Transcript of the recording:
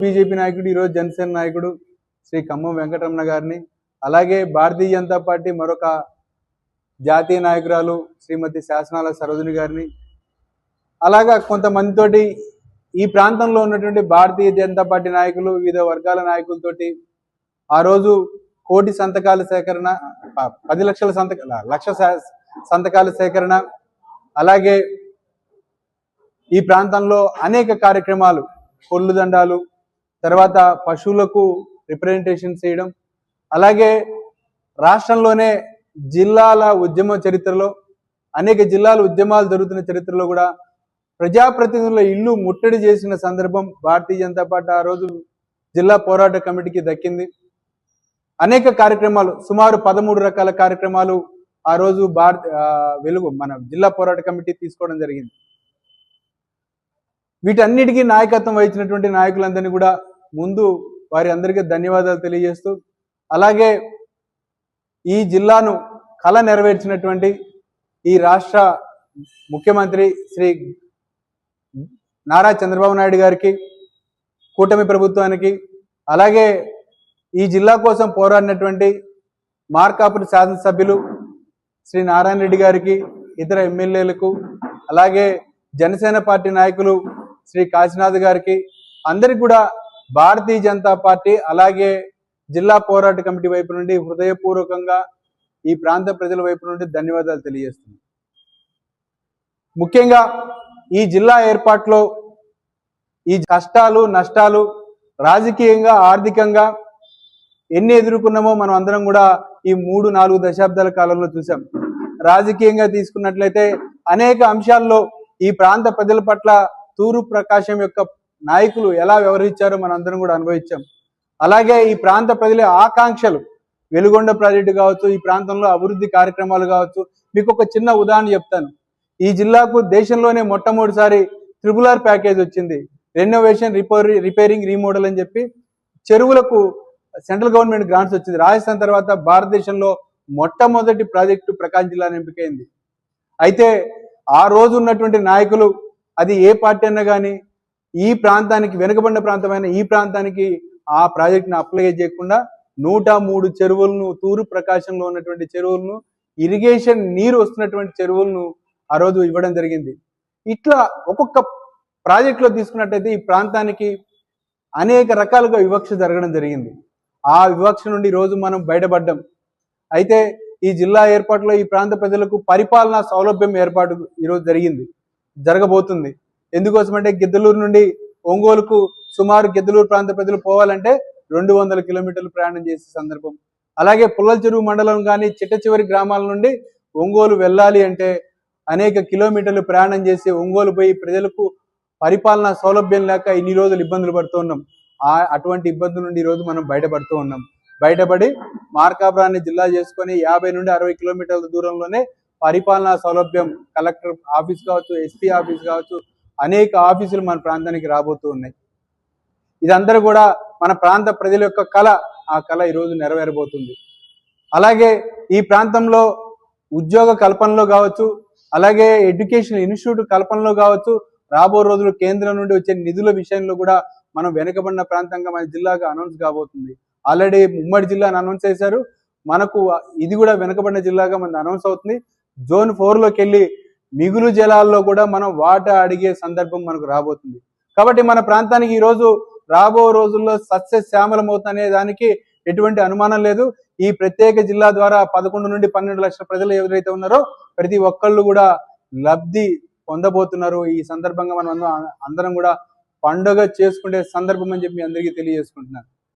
BJP నాయకుడు ఈరోజు జనసేన నాయకుడు శ్రీ ఖమ్మం వెంకటరమణ గారిని అలాగే భారతీయ జనతా పార్టీ మరొక జాతీయ నాయకురాలు శ్రీమతి శాసనాల సరోజిని గారిని అలాగా కొంతమందితోటి ఈ ప్రాంతంలో ఉన్నటువంటి భారతీయ జనతా పార్టీ నాయకులు వివిధ వర్గాల నాయకులతోటి ఆ రోజు కోటి సంతకాల సేకరణ ప- పది లక్షల సంతక లక్ష సంతకాల సేకరణ అలాగే ఈ ప్రాంతంలో అనేక కార్యక్రమాలు కొల్లుదండాలు తర్వాత పశువులకు రిప్రజెంటేషన్ చేయడం. అలాగే రాష్ట్రంలోనే జిల్లాల ఉద్యమ చరిత్రలో అనేక జిల్లాల ఉద్యమాలు జరుగుతున్న చరిత్రలో కూడా ప్రజాప్రతినిధుల ఇల్లు ముట్టడి చేసిన సందర్భం భారతీయ జనతా పార్టీ ఆ రోజు జిల్లా పోరాట కమిటీకి దక్కింది. అనేక కార్యక్రమాలు సుమారు పదమూడు రకాల కార్యక్రమాలు ఆ రోజు భారత వెలుగు మన జిల్లా పోరాట కమిటీ తీసుకోవడం జరిగింది. వీటన్నిటికీ నాయకత్వం వహించినటువంటి నాయకులందరినీ కూడా ముందు వారి అందరికీ ధన్యవాదాలు తెలియజేస్తూ అలాగే ఈ జిల్లాను కళ నెరవేర్చినటువంటి ఈ రాష్ట్ర ముఖ్యమంత్రి శ్రీ నారా చంద్రబాబు నాయుడు గారికి కూటమి ప్రభుత్వానికి అలాగే ఈ జిల్లా కోసం పోరాడినటువంటి మార్కాపురి శాసనసభ్యులు శ్రీ నారాయణ రెడ్డి గారికి ఇతర ఎమ్మెల్యేలకు అలాగే జనసేన పార్టీ నాయకులు శ్రీ కాశీనాథ్ గారికి అందరికి కూడా భారతీయ జనతా పార్టీ అలాగే జిల్లా పోరాట కమిటీ వైపు నుండి హృదయపూర్వకంగా ఈ ప్రాంత ప్రజల వైపు నుండి ధన్యవాదాలు తెలియజేస్తుంది ముఖ్యంగా ఈ జిల్లా ఏర్పాటులో ఈ కష్టాలు నష్టాలు రాజకీయంగా ఆర్థికంగా ఎన్ని ఎదుర్కొన్నామో మనం అందరం కూడా ఈ మూడు నాలుగు దశాబ్దాల కాలంలో చూసాం రాజకీయంగా తీసుకున్నట్లయితే అనేక అంశాల్లో ఈ ప్రాంత ప్రజల పట్ల తూరు ప్రకాశం యొక్క నాయకులు ఎలా వ్యవహరించారో మనం అందరం కూడా అనుభవించాం. అలాగే ఈ ప్రాంత ప్రజల ఆకాంక్షలు వెలుగొండ ప్రాజెక్టు కావచ్చు ఈ ప్రాంతంలో అభివృద్ధి కార్యక్రమాలు కావచ్చు మీకు ఒక చిన్న ఉదాహరణ చెప్తాను. ఈ జిల్లాకు దేశంలోనే మొట్టమొదటిసారి త్రిబులర్ ఆర్ ప్యాకేజ్ వచ్చింది. రెనోవేషన్ రిపేర్ రిపేరింగ్ రీమోడల్ అని చెప్పి చెరువులకు సెంట్రల్ గవర్నమెంట్ గ్రాంట్స్ వచ్చింది. రాజస్థాన్ తర్వాత భారతదేశంలో మొట్టమొదటి ప్రాజెక్టు ప్రకాశం జిల్లాను ఎంపికైంది. అయితే ఆ రోజు ఉన్నటువంటి నాయకులు అది ఏ పార్టీ అన్నా కానీ ఈ ప్రాంతానికి వెనుకబడిన ప్రాంతమైన ఈ ప్రాంతానికి ఆ ప్రాజెక్టును అప్లై చేయకుండా నూట మూడు చెరువులను తూరు ప్రకాశంలో ఉన్నటువంటి చెరువులను ఇరిగేషన్ నీరు వస్తున్నటువంటి చెరువులను ఆ రోజు ఇవ్వడం జరిగింది. ఇట్లా ఒక్కొక్క ప్రాజెక్టులో తీసుకున్నట్టయితే ఈ ప్రాంతానికి అనేక రకాలుగా వివక్ష జరగడం జరిగింది. ఆ వివక్ష నుండి రోజు మనం బయటపడ్డాం. అయితే ఈ జిల్లా ఏర్పాటులో ఈ ప్రాంత ప్రజలకు పరిపాలనా సౌలభ్యం ఏర్పాటు ఈరోజు జరిగింది జరగబోతుంది. ఎందుకోసమంటే గిద్దలూరు నుండి ఒంగోలుకు సుమారు గిద్దలూరు ప్రాంత ప్రజలు పోవాలంటే రెండు వందల కిలోమీటర్లు ప్రయాణం చేసే సందర్భం. అలాగే పుల్లల చెరువు మండలం కానీ చిట్ట చివరి గ్రామాల నుండి ఒంగోలు వెళ్ళాలి అంటే అనేక కిలోమీటర్లు ప్రయాణం చేసి ఒంగోలు పోయి ప్రజలకు పరిపాలనా సౌలభ్యం లేక ఇన్ని రోజులు ఇబ్బందులు పడుతూ ఉన్నాం. ఆ అటువంటి ఇబ్బందుల నుండి ఈ రోజు మనం బయటపడుతూ ఉన్నాం. బయటపడి మార్కాపురాన్ని జిల్లా చేసుకొని యాభై నుండి అరవై కిలోమీటర్ల దూరంలోనే పరిపాలనా సౌలభ్యం కలెక్టర్ ఆఫీస్ కావచ్చు ఎస్పీ ఆఫీస్ కావచ్చు అనేక ఆఫీసులు మన ప్రాంతానికి రాబోతూ ఉన్నాయి. ఇదందరూ కూడా మన ప్రాంత ప్రజల యొక్క కళ. ఆ కళ ఈరోజు నెరవేరబోతుంది. అలాగే ఈ ప్రాంతంలో ఉద్యోగ కల్పనలో కావచ్చు అలాగే ఎడ్యుకేషన్ ఇన్స్టిట్యూట్ కల్పనలో కావచ్చు రాబో రోజులు కేంద్రం నుండి వచ్చే నిధుల విషయంలో కూడా మనం వెనుకబడిన ప్రాంతంగా మన జిల్లాగా అనౌన్స్ కాబోతుంది. ఆల్రెడీ ఉమ్మడి జిల్లాను అనౌన్స్ చేశారు. మనకు ఇది కూడా వెనుకబడిన జిల్లాగా మనది అనౌన్స్ అవుతుంది. జోన్ ఫోర్లోకి వెళ్ళి మిగులు జలాల్లో కూడా మనం వాటా అడిగే సందర్భం మనకు రాబోతుంది. కాబట్టి మన ప్రాంతానికి ఈ రోజు రాబో రోజుల్లో సస్యశ్యామలం అవుతుందనే దానికి ఎటువంటి అనుమానం లేదు. ఈ ప్రత్యేక జిల్లా ద్వారా పదకొండు నుండి పన్నెండు లక్షల ప్రజలు ఎవరైతే ఉన్నారో ప్రతి ఒక్కళ్ళు కూడా లబ్ధి పొందబోతున్నారు. ఈ సందర్భంగా మనం అందరం- కూడా పండుగ చేసుకునే సందర్భం అని చెప్పి అందరికీ తెలియజేసుకుంటున్నాను.